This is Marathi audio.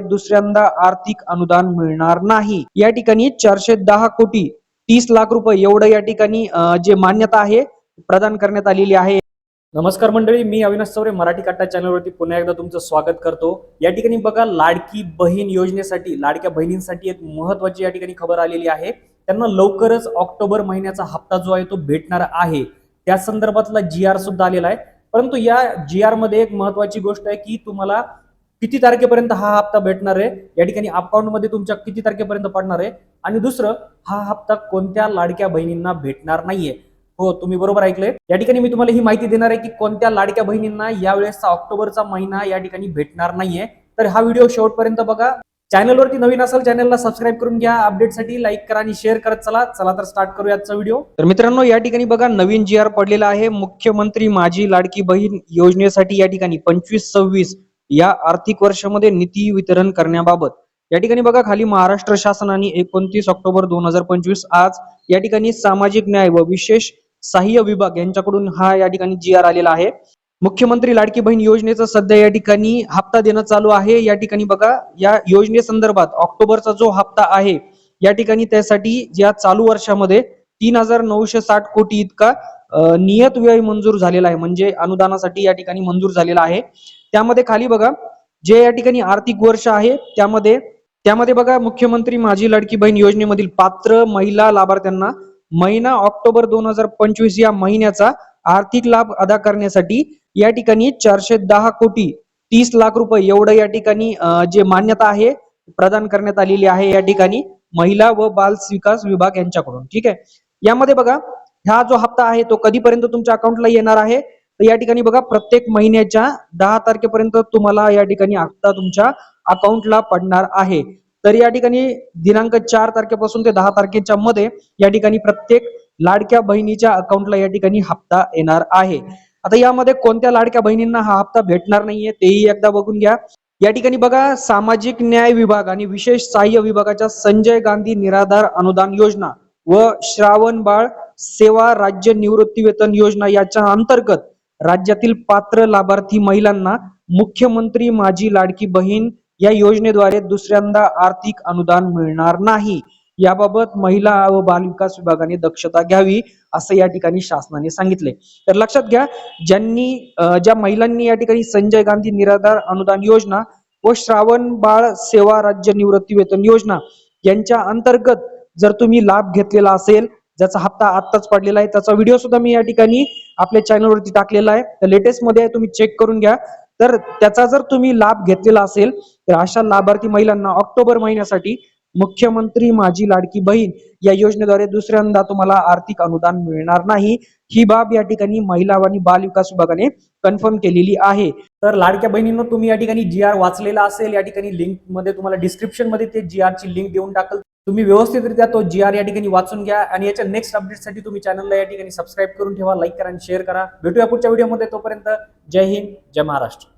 दुसऱ्यांदा आर्थिक अनुदान मिळणार नाही. या ठिकाणी चारशे दहा कोटी तीस लाख रुपये एवढं या ठिकाणी जे मान्यता आहे प्रदान करण्यात आलेली आहे. नमस्कार मंडळी मी अविनाश चौरे मराठी कट्टा चॅनलवरती पुन्हा एकदा तुमचं स्वागत करतो. या ठिकाणी बघा लाडकी बहीण योजनेसाठी लाडक्या बहिणींसाठी एक महत्वाची या ठिकाणी खबर आलेली आहे. त्यांना लवकरच ऑक्टोबर महिन्याचा हप्ता जो आहे तो भेटणार आहे. त्या संदर्भातला जी आर सुद्धा आलेला आहे. परंतु या जी आरमध्ये एक महत्वाची गोष्ट आहे की तुम्हाला किती तारखेपर्यंत हा हप्ता भेटणार आहे? या ठिकाणी अकाउंटमध्ये तुमच्या किती तारखेपर्यंत पडणार आहे? आणि दुसरं हा हप्ता कोणत्या लाडक्या बहिणींना भेटणार नाहीये? हो तुम्ही बरोबर ऐकलंय. या ठिकाणी मी तुम्हाला ही माहिती देणार आहे की कोणत्या लाडक्या बहिणींना यावेळेसचा ऑक्टोबरचा महिना या ठिकाणी भेटणार नाहीये. तर हा व्हिडिओ शेवटपर्यंत बघा. चॅनलवरती नवीन असेल चॅनलला सबस्क्राईब करून घ्या. अपडेटसाठी लाईक करा आणि शेअर करत चला. चला तर स्टार्ट करू आजचा व्हिडिओ तर मित्रांनो या ठिकाणी बघा नवीन जी आर पडलेला आहे. मुख्यमंत्री माझी लाडकी बहीण योजनेसाठी या ठिकाणी पंचवीस सव्वीस या आर्थिक वर्षामध्ये निधी वितरण करण्याबाबत. या ठिकाणी बघा खाली महाराष्ट्र शासनाने एकोणतीस ऑक्टोबर दोन हजार पंचवीस आज या ठिकाणी सामाजिक न्याय व विशेष सहाय्य विभाग यांच्याकडून हा या ठिकाणी जी आर आलेला आहे. मुख्यमंत्री लाडकी बहीण योजनेचा सध्या या ठिकाणी हप्ता देणं चालू आहे. या ठिकाणी बघा या योजनेसंदर्भात ऑक्टोबरचा जो हप्ता आहे या ठिकाणी त्यासाठी या चालू वर्षामध्ये तीन हजार नऊशे साठ कोटी इतका नियत व्यय मंजूर झालेला आहे. म्हणजे अनुदानासाठी या ठिकाणी मंजूर झालेला आहे. त्यामध्ये खाली बघा जे या ठिकाणी आर्थिक वर्ष आहे त्यामध्ये त्यामध्ये बघा मुख्यमंत्री माझी लाडकी बहीण योजनेमधील पात्र महिला लाभार्थ्यांना महिना ऑक्टोबर दोन हजार पंचवीस या महिन्याचा आर्थिक लाभ अदा करण्यासाठी या ठिकाणी चारशे दहा कोटी तीस लाख रुपये एवढं या ठिकाणी जे मान्यता आहे प्रदान करण्यात आलेली आहे या ठिकाणी महिला व बाल विकास विभाग यांच्याकडून. ठीक आहे? यामध्ये बघा हा जो हप्ता आहे तो कधीपर्यंत तुमच्या अकाउंटला येणार आहे? तर या ठिकाणी बघा प्रत्येक महिन्याच्या दहा तारखेपर्यंत तुम्हाला या ठिकाणी हप्ता तुमच्या अकाउंटला पडणार आहे. तर या ठिकाणी दिनांक चार तारखेपासून ते दहा तारखेच्या मध्ये या ठिकाणी प्रत्येक लाडक्या बहिणीच्या अकाउंटला या ठिकाणी हप्ता येणार आहे. आता यामध्ये कोणत्या लाडक्या बहिणींना हा हप्ता भेटणार नाहीये तेही एकदा बघून घ्या. या ठिकाणी बघा सामाजिक न्याय विभाग आणि विशेष सहाय्य विभागाच्या संजय गांधी निराधार अनुदान योजना व श्रावण बाळ सेवा राज्य निवृत्ती वेतन योजना याच्या अंतर्गत राज्यातील पात्र लाभार्थी महिलांना मुख्यमंत्री माझी लाडकी बहीण या योजनेद्वारे दुसऱ्यांदा आर्थिक अनुदान मिळणार नाही. याबाबत महिला व बालविकास विभागाने दक्षता घ्यावी असं या ठिकाणी शासनाने सांगितले. तर लक्षात घ्या ज्यांनी ज्या महिलांनी या ठिकाणी संजय गांधी निराधार अनुदान योजना व श्रावण बाळ सेवा राज्य निवृत्ती वेतन योजना यांच्या अंतर्गत जर तुम्ही लाभ घेतलेला असेल ज्याचा हप्ता आत्ताच पडलेला आहे त्याचा व्हिडिओ सुद्धा मी या ठिकाणी आपल्या चॅनलवरती टाकलेला आहे. तर लेटेस्टमध्ये तुम्ही चेक करून घ्या. तर त्याचा जर तुम्ही लाभ घेतलेला असेल तर अशा लाभार्थी महिलांना ऑक्टोबर महिन्यासाठी मुख्यमंत्री माझी लाडकी बहीण या योजनेद्वारे दुसऱ्यांदा तुम्हाला आर्थिक अनुदान मिळणार नाही. ही बाब या ठिकाणी महिला आणि बाल विकास विभागाने कन्फर्म केलेली आहे. तर लाडक्या बहिणींना तुम्ही या ठिकाणी जी आर वाचलेला असेल. या ठिकाणी लिंकमध्ये तुम्हाला डिस्क्रिप्शनमध्ये ते जी आर ची लिंक देऊन टाकल. तुम्ही व्यवस्थितरित्या तो जी आर या ठिकाणी वाचून घ्या आणि याच्या नेक्स्ट अपडेटसाठी तुम्ही चॅनलला या ठिकाणी सबस्क्राईब करून ठेवा लाईक करा आणि शेअर करा. भेटूया पुढच्या व्हिडिओमध्ये तोपर्यंत. जय हिंद जय महाराष्ट्र.